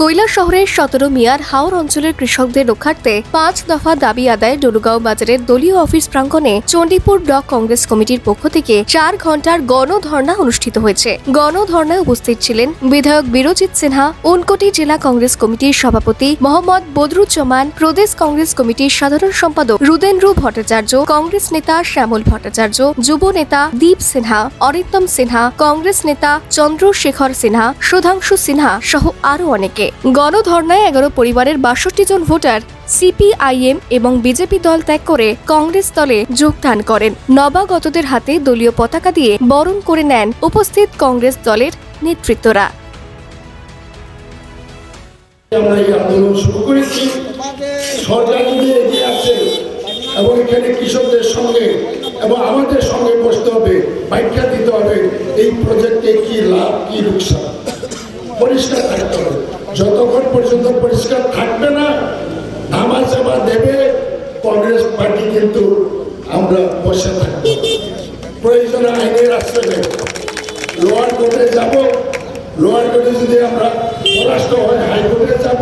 কৈলা শহরের সতেরো মিয়ার হাওর অঞ্চলের কৃষকদের রক্ষার্থে পাঁচ দফা দাবি আদায় ডলুগাঁও বাজারের দলীয় অফিস প্রাঙ্গণে চণ্ডীপুর ব্লক কংগ্রেস কমিটির পক্ষ থেকে চার ঘণ্টার গণধর্ণা অনুষ্ঠিত হয়েছে। গণধর্ণায় উপস্থিত ছিলেন বিধায়ক বিরজিৎ সিনহা উনকোটি জেলা কংগ্রেস কমিটির সভাপতি মোহাম্মদ বদরুজ্জামান প্রদেশ কংগ্রেস কমিটির সাধারণ সম্পাদক রুদেন্দ্র ভট্টাচার্য, কংগ্রেস নেতা শ্যামল ভট্টাচার্য, যুব নেতা দীপ সিনহা, অরিত্তম সিনহা, কংগ্রেস নেতা চন্দ্রশেখর সিনহা, সুধাংশু সিনহা সহ আরও অনেকে। গণধর্ণায় এগারো পরিবারের বাষট্টি জন ভোটার সিপিআইএম এবং বিজেপি দল ত্যাগ করে কংগ্রেস দলে যোগদান করেন। নবাগতদের হাতে দলীয় পতাকা দিয়ে বরণ করে নেন উপস্থিত কংগ্রেস দলের নেতৃত্বরা। এবং এখানে কৃষকদের সঙ্গে এবং আমাদের সঙ্গে বসতে হবে, ব্যাখ্যা দিতে হবে এই প্রজেক্টে কি লাভ, কি লোকসান। পরিষ্কার থাকতে হবে। যতক্ষণ পর্যন্ত পরিষ্কার থাকবে না ধামা চাপা দেবে, কংগ্রেস পার্টি কিন্তু আমরা বসে থাকব। প্রয়োজনে আইনের আশ্রয় নেব। লোয়ার কোর্টে যাব। লোয়ার কোর্টে যদি আমরা পরাস্ত হয় হাইকোর্টে যাব,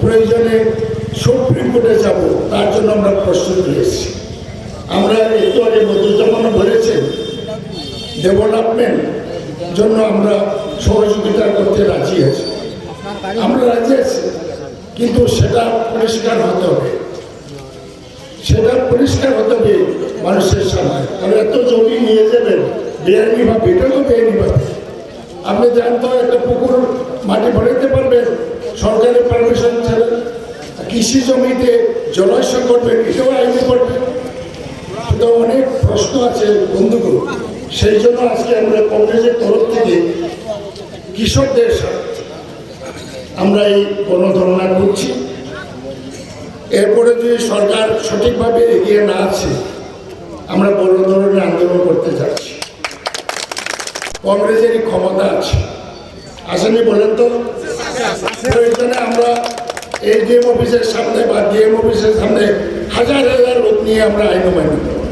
প্রয়োজনে সুপ্রিম কোর্টে যাব, তার জন্য আমরা প্রস্তুত রয়েছি। আমরা একটু আগে মধুজমানো বলেছেন ডেভেলপমেন্ট জন্য আমরা সহযোগিতা করতে রাজি আছি। আমরা কিন্তু সেটা পরিষ্কার হতে হবে। সেটা পরিষ্কার হতে হবে মানুষের সামনে। কারণ এত জমি নিয়ে যাবেন, বেআইনি ভাবে এটাও বেআইনি ভাবে আপনি জানতো একটা পুকুর মাটি ভরাইতে পারবেন সরকারি পারমিশন ছাড়া। কৃষি জমিতে জলাশয় করবেন এটাও আইনি করবেন তো অনেক প্রশ্ন আছে বন্ধুগুলো সেই জন্য আজকে আমরা কংগ্রেসের তরফ থেকে কৃষকদের সাথে আমরা এই গণধর্ণা করছি। এরপরে যদি সরকার সঠিকভাবে এগিয়ে না আছে আমরা বড় ধরনের আন্দোলন করতে যাচ্ছি। কংগ্রেসেরই ক্ষমতা আছে। আসেনি বলেন তো? প্রয়োজনে আমরা এই ডিএম অফিসের সামনে বা ডিএম অফিসের সামনে হাজার হাজার লোক নিয়ে আমরা আইন অমান্য করব।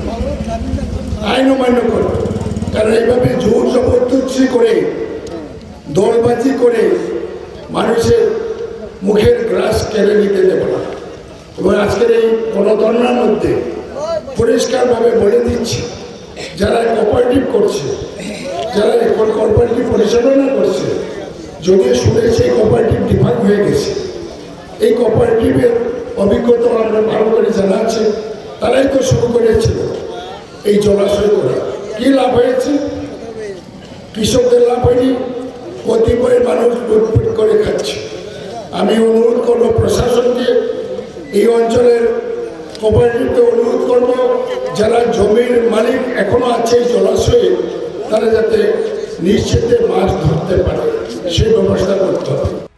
আইন অমান্য করব। কারণ এইভাবে জোর জবরদস্তি করে, দলবাজি করে মানুষের মুখের গ্রাস কেড়ে নিতে দেব না। এবং আজকের এই গণধর্নার মধ্যে পরিষ্কারভাবে বলে দিচ্ছি, যারা কোঅপারেটিভ করছে, যারা কোঅপারেটিভ পরিচালনা করছে যদিও শুনেছি এই কোঅপারেটিভ ডিফার হয়ে গেছে, এই কোঅপারেটিভের অভিজ্ঞতা আমরা ভালো করে জানা আছে তারাই তো শুরু করেছিল এই জলাশয় করে। কি লাভ হয়েছে? কৃষকদের লাভ হয়নি? কতিপয় মানুষ করে খাচ্ছে। আমি অনুরোধ করব প্রশাসনকে, এই অঞ্চলের কোপারেটিভকে অনুরোধ করব, যারা জমির মালিক এখনও আছে জলাশয়ে, তারা যাতে নিশ্চিতে মাছ ধরতে পারে, সেই ব্যবস্থা করতে হবে।